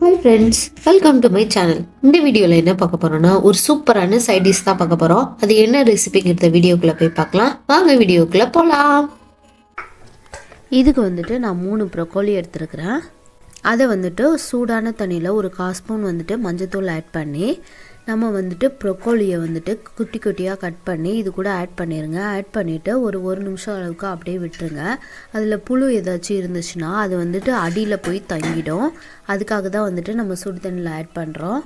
Hi friends welcome to my channel இந்த வீடியோவில் என்ன பார்க்க போகிறோம்னா ஒரு சூப்பரான சைட் டிஷ் தான் பார்க்க போகிறோம் அது என்ன ரெசிபிங்கிறத வீடியோக்குள்ளே போய் பார்க்கலாம். வாங்க வீடியோக்குள்ளே போகலாம் இதுக்கு வந்துட்டு நான் மூணு ப்ரொக்கோலி எடுத்துருக்குறேன். அதை வந்துட்டு சூடான தண்ணியில் ஒரு கால் ஸ்பூன் வந்துட்டு மஞ்சத்தூள் ஆட் பண்ணி நம்ம வந்துட்டு ப்ரொக்கோலியை வந்துட்டு குட்டி குட்டியாக கட் பண்ணி இது கூட ஆட் பண்ணிடுங்க ஆட் பண்ணிவிட்டு ஒரு ஒரு நிமிஷம் அளவுக்கு அப்படியே விட்டுருங்க. அதில் புழு ஏதாச்சும் இருந்துச்சுன்னா அது வந்துட்டு அடியில் போய் தங்கிடும். அதுக்காக தான் வந்துட்டு நம்ம சுடு தண்ணியில் ஆட் பண்ணுறோம்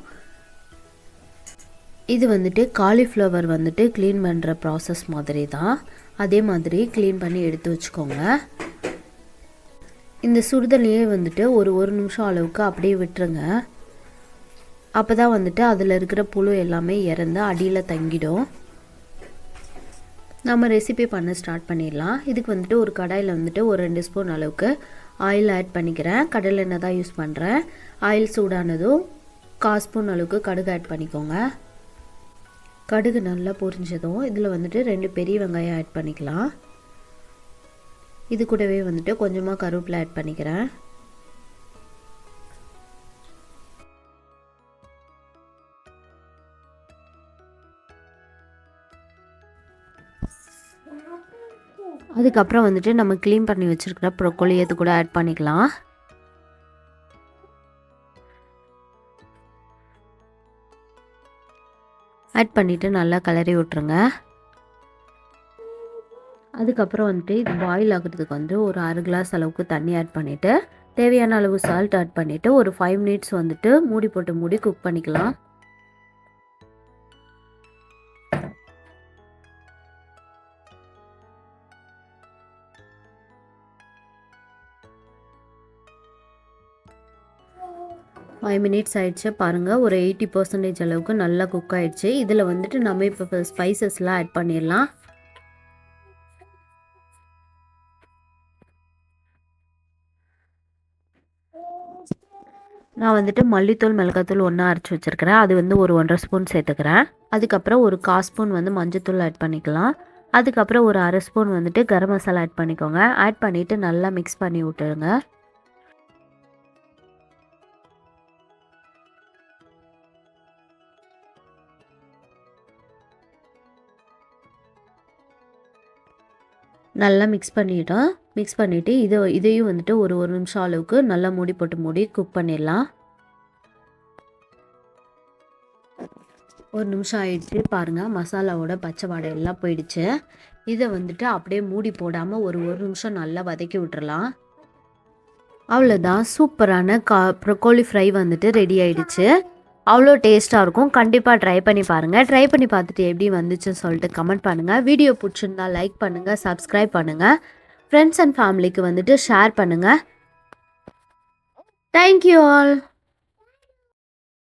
இது வந்துட்டு காலிஃப்ளவர் வந்துட்டு க்ளீன் பண்ணுற ப்ராசஸ் மாதிரி தான். அதே மாதிரி க்ளீன் பண்ணி எடுத்து வச்சுக்கோங்க. இந்த சுடுதண்ணியே வந்துட்டு ஒரு ஒரு நிமிஷம் அளவுக்கு அப்படியே விட்டுருங்க. அப்போ தான் வந்துட்டு அதில் இருக்கிற புழு எல்லாமே இறந்து அடியில் தங்கிடும். நம்ம ரெசிபி பண்ண ஸ்டார்ட் பண்ணிடலாம். இதுக்கு வந்துட்டு ஒரு கடாயில் வந்துட்டு ஒரு ரெண்டு ஸ்பூன் அளவுக்கு ஆயில் ஆட் பண்ணிக்கிறேன். கடலை எண்ணெய் தான் யூஸ் பண்ணுறேன் ஆயில் சூடானதும் கால் ஸ்பூன் அளவுக்கு கடுகு ஆட் பண்ணிக்கோங்க. கடுகு நல்லா பொரிஞ்சதும் இதில் வந்துட்டு ரெண்டு பெரிய வெங்காயம் ஆட் பண்ணிக்கலாம். இது கூடவே வந்துட்டு கொஞ்சமாக கருவேப்பிலை ஆட் பண்ணிக்கிறேன். அதுக்கப்புறம் வந்துட்டு நம்ம க்ளீன் பண்ணி வச்சுருக்கிற ப்ரொக்கோலி இது கூட ஆட் பண்ணிக்கலாம். ஆட் பண்ணிவிட்டு நல்லா கிளறி விட்ருங்க அதுக்கப்புறம் வந்துட்டு இது பாயில் ஆகிறதுக்கு வந்து ஒரு அரை கிளாஸ் அளவுக்கு தண்ணி ஆட் பண்ணிவிட்டு தேவையான அளவு சால்ட் ஆட் பண்ணிவிட்டு ஒரு ஃபைவ் மினிட்ஸ் வந்துட்டு மூடி போட்டு மூடி குக் பண்ணிக்கலாம். ஃபைவ் மினிட்ஸ் ஆயிடுச்சு. பாருங்கள் ஒரு எயிட்டி பர்சன்டேஜ் அளவுக்கு நல்லா குக் ஆயிடுச்சு. இதில் வந்துட்டு நம்ம இப்போ ஸ்பைசஸ்லாம் ஆட் பண்ணிடலாம். நான் வந்துட்டு மல்லித்தூள் மிளகாத்தூள் ஒன்றா அரைச்சி வச்சுருக்கிறேன். அது வந்து ஒரு ஒன்றரை ஸ்பூன் சேர்த்துக்கிறேன். அதுக்கப்புறம் ஒரு கால் ஸ்பூன் வந்து மஞ்சத்தூள் ஆட் பண்ணிக்கலாம். அதுக்கப்புறம் ஒரு அரை ஸ்பூன் வந்துட்டு கரம் மசாலா ஆட் பண்ணிக்கோங்க. ஆட் பண்ணிவிட்டு நல்லா மிக்ஸ் பண்ணி விட்டுருங்க நல்லா மிக்ஸ் பண்ணிட்டோம் மிக்ஸ் பண்ணிவிட்டு இதை இதையும் வந்துட்டு ஒரு ஒரு நிமிஷம் அளவுக்கு நல்லா மூடி போட்டு மூடி குக் பண்ணிடலாம். ஒரு நிமிஷம் ஆயிடுச்சு பாருங்கள் மசாலாவோட பச்சை வாடை எல்லாம் போயிடுச்சு. இதை வந்துட்டு அப்படியே மூடி போடாமல் ஒரு ஒரு நிமிஷம் நல்லா வதக்கி விட்டுறலாம். அவ்வளோதான் சூப்பரான கா ப்ரொக்கோலி ஃப்ரை வந்துட்டு ரெடி ஆயிடுச்சு. அவ்வளோ டேஸ்ட்டாக இருக்கும். கண்டிப்பாக ட்ரை பண்ணி பாருங்கள் ட்ரை பண்ணி பார்த்துட்டு எப்படி வந்துச்சுன்னு சொல்லிட்டு கமெண்ட் பண்ணுங்கள் வீடியோ பிடிச்சிருந்தா லைக் பண்ணுங்கள் சப்ஸ்கிரைப் பண்ணுங்கள் ஃப்ரெண்ட்ஸ் அண்ட் ஃபேமிலிக்கு வந்துட்டு ஷேர் பண்ணுங்கள் தேங்க்யூ ஆல்